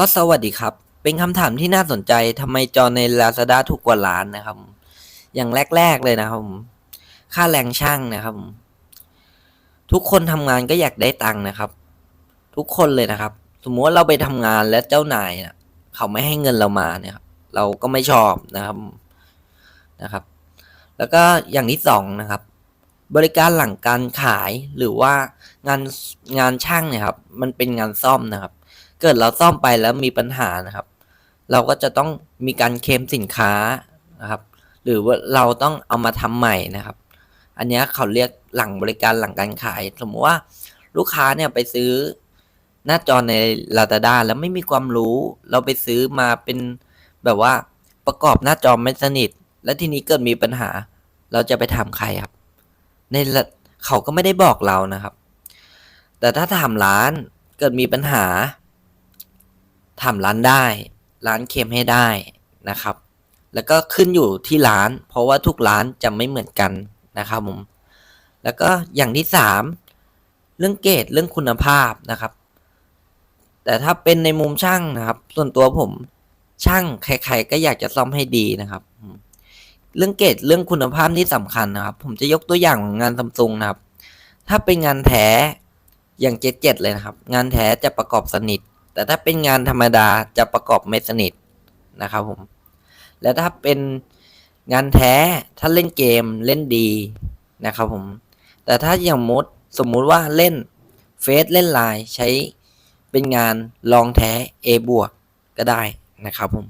ก็สวัสดีครับ เป็นคำถามที่น่าสนใจทำไมจอใน Lazada ถูกกว่าล้านนะครับ อย่างแรก ๆ เลยนะครับค่าแรงช่างนะครับ ทุกคนทำงานก็อยากได้ตังค์นะครับ ทุกคนเลยนะครับ สมมติว่าเราไปทำงานแล้วเจ้านายน่ะเขาไม่ให้เงินเรามาเนี่ยครับเราก็ไม่ชอบนะครับนะครับ แล้วก็อย่างที่สองนะครับ บริการหลังการขายหรือว่างานงานช่างเนี่ยครับ มันเป็นงานซ่อมนะครับ เกิดเราซ่อมไปแล้วมีปัญหานะครับ เราก็จะต้องมีการเคลมสินค้านะครับ หรือว่าเราต้องเอามาทำใหม่นะครับ อันนี้เขาเรียกหลังบริการหลังการขาย สมมติว่าลูกค้าเนี่ยไปซื้อหน้าจอใน Lazada แล้วไม่มีความรู้ เราไปซื้อมาเป็นแบบว่าประกอบหน้าจอไม่สนิท แล้วทีนี้เกิดมีปัญหา เราจะไปถามใครครับ ในเขาก็ไม่ได้บอกเรานะครับ แต่ถ้าถามร้านเกิดมีปัญหา ถามร้านได้ ร้านเคลมให้ได้นะครับ แล้วก็ขึ้นอยู่ที่ร้าน เพราะว่าทุกร้านจะไม่เหมือนกันนะครับผมแล้วก็อย่างที่สามเรื่องเกรดเรื่องคุณภาพนะครับ แต่ถ้าเป็นในมุมช่างนะครับ ส่วนตัวผมช่างใครๆก็อยากจะซ่อมให้ดีนะครับ เรื่องเกรดเรื่องคุณภาพที่สำคัญนะครับ ผมจะยกตัวอย่างของงานซัมซุงนะครับ ถ้าเป็นงานแท้อย่างเจ็ดเจ็ดเลยนะครับ งานแท้จะประกอบสนิท แต่ถ้าเป็นงานธรรมดาจะประกอบไม่สนิทนะครับผม และถ้าเป็นงานแท้ถ้าเล่นเกมเล่นดีนะครับผม แต่ถ้าอย่างมดสมมุติว่าเล่นเฟซเล่นไลน์ใช้เป็นงานลองแท้ A บวกก็ได้นะครับผม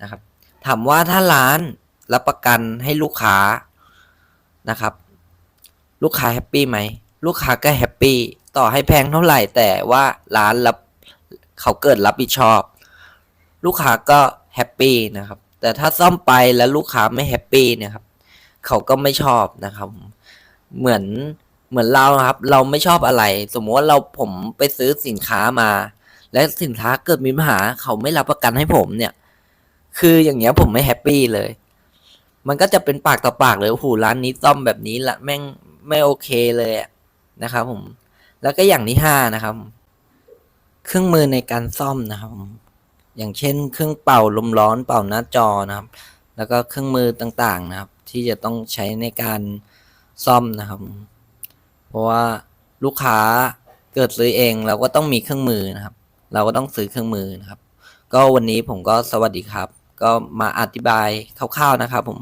นะครับถามว่าถ้าร้านรับประกันให้ลูกค้านะครับ ลูกค้าแฮปปี้ไหมลูกค้าก็แฮปปี้ต่อให้แพงเท่าไหร่แต่ว่าร้านรับ เขาเกิดรับผิดชอบ ลูกค้าก็แฮปปี้นะครับ แต่ถ้าซ่อมไปแล้วลูกค้าไม่แฮปปี้เนี่ยครับ เขาก็ไม่ชอบนะครับ เหมือนเหมือนเราครับ เราไม่ชอบอะไร สมมติว่าเราผมไปซื้อสินค้ามา และสินค้าเกิดมีปัญหา เขาไม่รับประกันให้ผมเนี่ย คืออย่างเงี้ยผมไม่แฮปปี้เลย มันก็จะเป็นปากต่อปากเลยโอ้โหร้านนี้ซ่อมแบบนี้ละแม่งไม่โอเคเลยนะครับผม แล้วก็อย่างที่ห้านะครับ เครื่องมือในการซ่อมนะครับ อย่างเช่น เครื่องเป่าลมร้อนเป่าหน้าจอนะครับ แล้วก็เครื่องมือต่างๆนะครับ ที่จะต้องใช้ในการซ่อมนะครับ เพราะว่าลูกค้าเกิดซื้อเองเราก็ต้องมีเครื่องมือนะครับ เราก็ต้องซื้อเครื่องมือนะครับ ก็วันนี้ผมก็สวัสดีครับ ก็มาอธิบายคร่าวๆนะครับผม